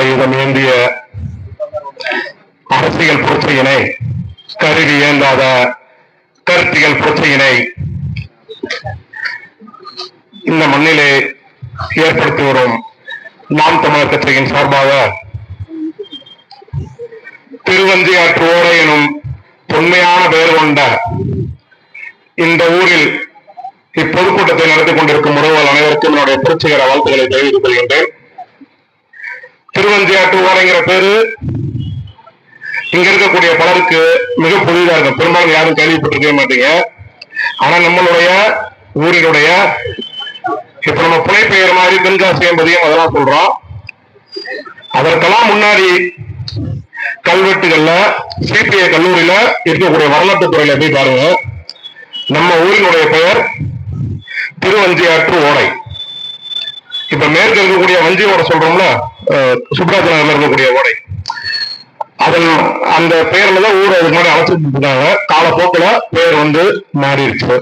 ஆயுதம் ஏந்திய அரசியல் புரட்சியினை கருவி ஏந்தாத கருத்தியல் புரட்சியினை இந்த மண்ணிலே ஏற்படுத்தி வரும் நாம் தமிழர் கட்சியின் சார்பாக திருவஞ்சியாற்று ஓடை எனும் தொன்மையான பெயர் கொண்ட இந்த ஊரில் இப்பொதுக்கூட்டத்தை நடத்தி கொண்டிருக்கும் உறவுகள் அனைவருக்கும் என்னுடைய புரட்சிகர வாழ்த்துக்களை தெரிவித்துக் கொள்கின்றேன். அப்படிங்கிற பேரு இங்க இருக்கக்கூடிய பலருக்கு மிக புதிதா இருக்கும். பெரும்பாலும் யாரும் கேள்விப்பட்டிருக்கவே மாட்டீங்க. ஆனா நம்மளுடைய ஊரினுடைய இப்ப நம்ம புனைப்பெயர் மாதிரி தென்காசி என்பதையும் அதெல்லாம் சொல்றோம். அதற்கெல்லாம் முன்னாடி கல்வெட்டுகள்ல சிபிஐ கல்லூரியில இருக்கக்கூடிய வரலாற்று துறையில போய் பாருங்க. நம்ம ஊரினுடைய பெயர் திருவஞ்சியாற்று ஓடை. இப்ப மேற்கு இருக்கக்கூடிய வஞ்சியோட சொல்றோம்ல அஹ், சுப்ராஜ் இருக்கக்கூடிய ஓடை. அதன் அந்த பெயர்ல தான் ஊர் அதுக்கு முன்னாடி அழைச்சிட்டு காலப்போக்கில் பேர் வந்து மாறிடுச்சு.